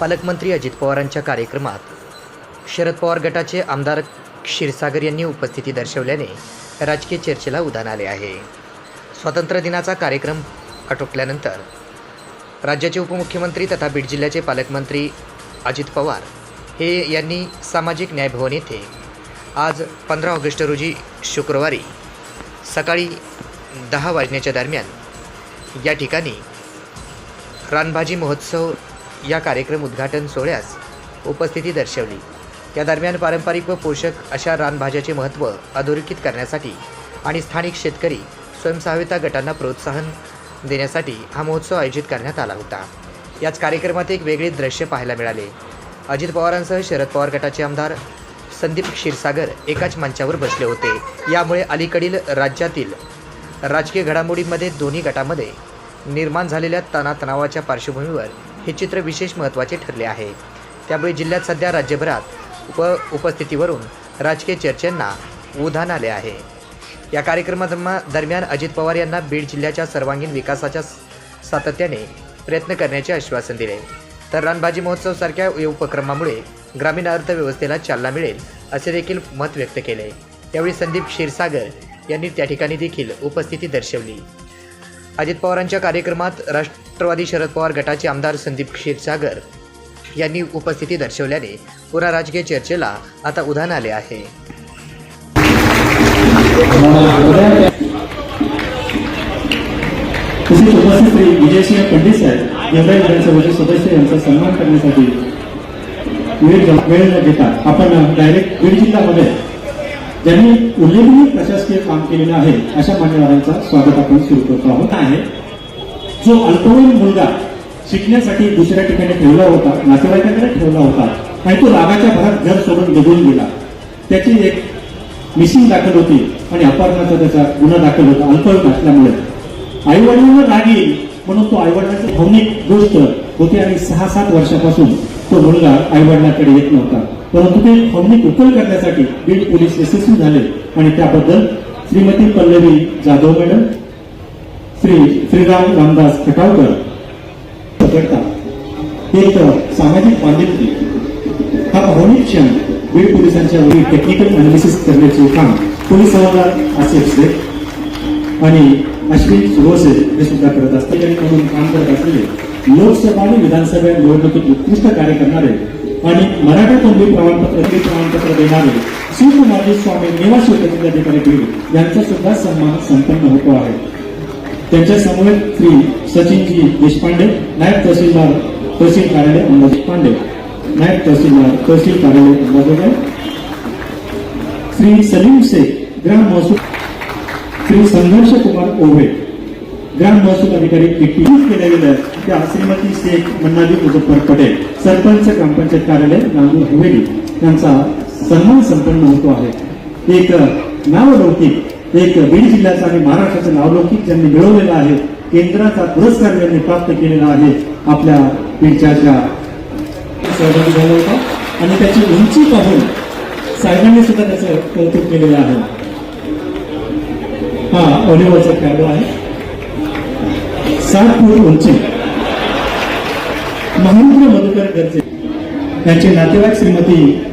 पालकमंत्री अजित पवारांच्या कार्यक्रमात शरद पवार गटाचे आमदार क्षीरसागर यांनी उपस्थिती दर्शवल्याने राजकीय चर्चेला उधाण आले आहे. स्वातंत्र्य दिनाचा कार्यक्रम आटोपल्यानंतर राज्याचे उपमुख्यमंत्री तथा बीड जिल्ह्याचे पालकमंत्री अजित पवार हे यांनी सामाजिक न्याय भवन येथे आज पंधरा ऑगस्ट रोजी शुक्रवारी सकाळी दहा वाजण्याच्या दरम्यान या ठिकाणी रानभाजी महोत्सव या कार्यक्रम उद्घाटन सोहळ्यास उपस्थिती दर्शवली. या दरम्यान पारंपरिक व पोषक अशा रानभाज्याचे महत्त्व अधोरेखित करण्यासाठी आणि स्थानिक शेतकरी स्वयंसहायता गटांना प्रोत्साहन देण्यासाठी हा महोत्सव आयोजित करण्यात आला होता. याच कार्यक्रमात एक वेगळे दृश्य पाहायला मिळाले. अजित पवारांसह शरद पवार गटाचे आमदार संदीप क्षीरसागर एकाच मंचावर बसले होते. यामुळे अलीकडील राज्यातील राजकीय घडामोडींमध्ये दोन्ही गटामध्ये निर्माण झालेल्या तणातणावाच्या पार्श्वभूमीवर हे चित्र विशेष महत्त्वाचे ठरले आहे. त्यामुळे जिल्ह्यात सध्या राज्यभरात उप उपस्थितीवरून राजकीय चर्चांना उधाण आले आहे. या कार्यक्रमा दरम्यान अजित पवार यांना बीड जिल्ह्याच्या सर्वांगीण विकासाच्या सातत्याने प्रयत्न करण्याचे आश्वासन दिले. तर रानबाजी महोत्सवसारख्या उपक्रमामुळे ग्रामीण अर्थव्यवस्थेला चालना मिळेल असे देखील मत व्यक्त केले. यावेळी संदीप क्षीरसागर यांनी त्या ठिकाणी देखील उपस्थिती दर्शवली. अजित पवारांच्या कार्यक्रमात राष्ट्र राष्ट्रवादी शरद पवार गटाचे आमदार संदीप क्षीरसागर यांनी उपस्थिती दर्शवल्याने पुरा राजकीय चर्चेला आता उधाण आले आहे. तसेच उपस्थित श्री विजयसिंह पंडित साहेब यवराई विधानसभेचे सदस्य यांचा सन्मान करण्यासाठी वेळ वेळ न घेता आपण डायरेक्ट बीड जिल्ह्यामध्ये ज्यांनी उल्लेखनीय प्रशासकीय काम केलेलं आहे अशा मान्यवरांचं स्वागत आपण सुरू करतो आहोत. आहे. जो अल्पवयीन मुलगा शिकण्यासाठी दुसऱ्या ठिकाणी ठेवला होता नातेवाईकाकडे ठेवला होता आणि तो रागाच्या भरात घर सोडून निघून गेला. त्याची एक मिसिंग दाखल होती आणि अपहरणाचा त्याचा गुन्हा दाखल होता अल्पवयीन असल्यामुळे. आईवडिलांना रागी राग येईल म्हणून तो आईवडिलांची भावनिक गोष्ट होती आणि सहा सात वर्षापासून तो मुलगा आईवडिलांकडे येत नव्हता. परंतु ते भावनिक उकल करण्यासाठी बीड पोलीस यशस्वी झाले आणि त्याबद्दल श्रीमती पल्लवी जाधव मॅडम श्री श्रीराम रामदास खटावकर पकडता एक सामाजिक बांधिलकी हा भावनिक क्षण बीड पोलिसांच्या वरील टेक्निकल अनालिसिस करण्याचे काम पोलीस हवालदार आसिफ शेख आणि अश्विन सुभोसे हे सुद्धा करत असतात आणि म्हणून काम करत असलेले लोकसभा आणि विधानसभा निवडणुकीत उत्कृष्ट कार्य करणारे आणि मराठा तोंडी प्रमाणपत्र प्रमाणपत्र देणारे शिवकुमारजी स्वामी निवासी अधिकारी बीड यांचा सुद्धा सन्मान संपन्न होतो आहे. त्यांच्या समवेत श्री सचिनजी देशपांडे नायब तहसीलदार तहसील कार्यालय अंबाजी देशपांडे नायब तहसीलदार तहसील कार्यालय अंबाजोगाई श्री सलीम शेख ग्राम महसूल श्री संघर्ष कुमार ओव्हे ग्राम महसूल अधिकारी किटी केल्या गेल्या त्या श्रीमती शेख मन्नाजी मुजफ्फर पटेल सरपंच ग्रामपंचायत कार्यालय नांदूर हवेली. यांचा सन्मान संपन्न होतो आहे. एक नावलौकिक एक बीड जिल्ह्याचा आणि महाराष्ट्राचं नावलौकिक ज्यांनी मिळवलेला आहे केंद्राचा पुरस्कार ज्यांनी प्राप्त केलेला आहे आपल्या बीडच्या सहभागी झाला होता आणि त्याची उंची पाहून साहेबांनी सुद्धा त्याचं कौतुक केलेलं आहे. हा ऑलिव्हरचा खेळाडू आहे. सात फूट उंची. महेंद्र मधुकर गरजे. यांचे नातेवाईक श्रीमती